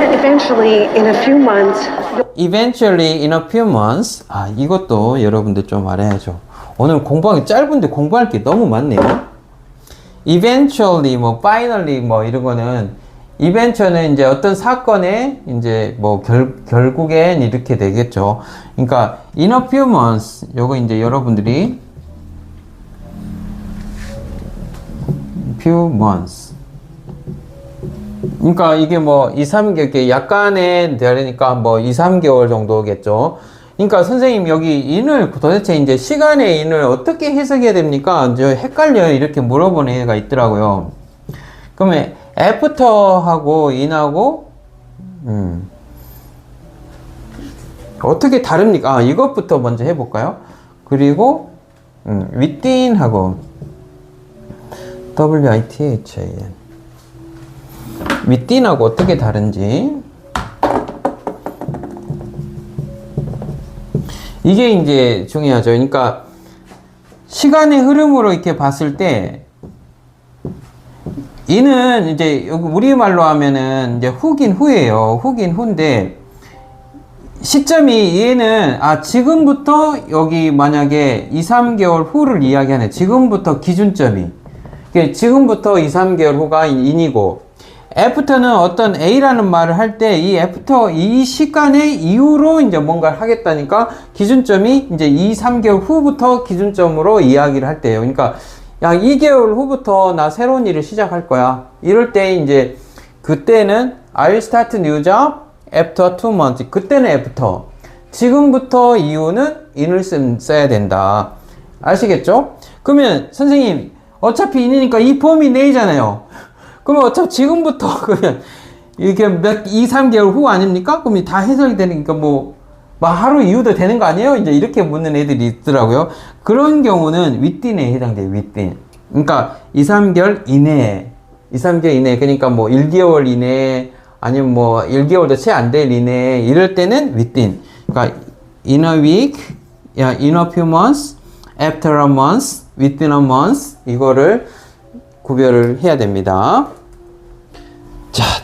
Eventually, in a few months, Eventually in a few months. 아, 이것도 여러분들 좀 알아야죠. 오늘 공부하기 짧은데 공부할 게 너무 많네요. Eventually, 뭐, finally, 뭐, 이런 거는, eventual은 이제 어떤 사건에, 이제 뭐, 결, 결국엔 이렇게 되겠죠. 그러니까, in a few months, 요거 이제 여러분들이, few months. 그러니까 이게 뭐 2, 3개월, 약간의 되니까 뭐 2, 3개월 정도겠죠. 그러니까 선생님 여기 인을 도대체 이제 시간의 인을 어떻게 해석해야 됩니까? 저 헷갈려요. 이렇게 물어보는 애가 있더라고요. 그러면 after하고 in하고 음. 어떻게 다릅니까? 아, 이것부터 먼저 해볼까요? 그리고 음, within하고 w-i-t-h-i-n 윗딘하고 어떻게 다른지 이게 이제 중요하죠. 그러니까 시간의 흐름으로 이렇게 봤을 때 이는 이제 우리말로 하면은 이제 후긴 후예요. 후긴 후인데 시점이 얘는 아 지금부터 여기 만약에 2, 3개월 후를 이야기하네. 지금부터 기준점이 그러니까 지금부터 2, 3개월 후가 인이고 애프터는 어떤 A라는 말을 할 때 이 애프터 이 시간의 이후로 이제 뭔가를 하겠다니까 기준점이 이제 2, 3개월 후부터 기준점으로 이야기를 할 때예요. 그러니까 야 2개월 후부터 나 새로운 일을 시작할 거야. 이럴 때 이제 그때는 I'll start new job after two months. 그때는 after. 지금부터 이후는 in을 쓴- 써야 된다. 아시겠죠? 그러면 선생님 어차피 in이니까 이 폼이 내이잖아요. 그러면 어차피 지금부터 그러면 이렇게 몇 2, 3개월 후 아닙니까? 그럼 다 해석이 되니까 뭐, 뭐 하루 이후도 되는 거 아니에요? 이제 이렇게 묻는 애들이 있더라고요. 그런 경우는 윗딘에 해당돼요. 윗딘. 그러니까 2, 3개월 이내에 2, 3개월 이내 그러니까 뭐 1개월 이내 아니면 뭐 1개월도 채 안 될 이내 이럴 때는 within. 그러니까 in a week, 야, in a few months, after a month, within a month 이거를 구별을 해야 됩니다.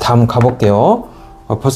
자, 다음 가볼게요. 어, 벌써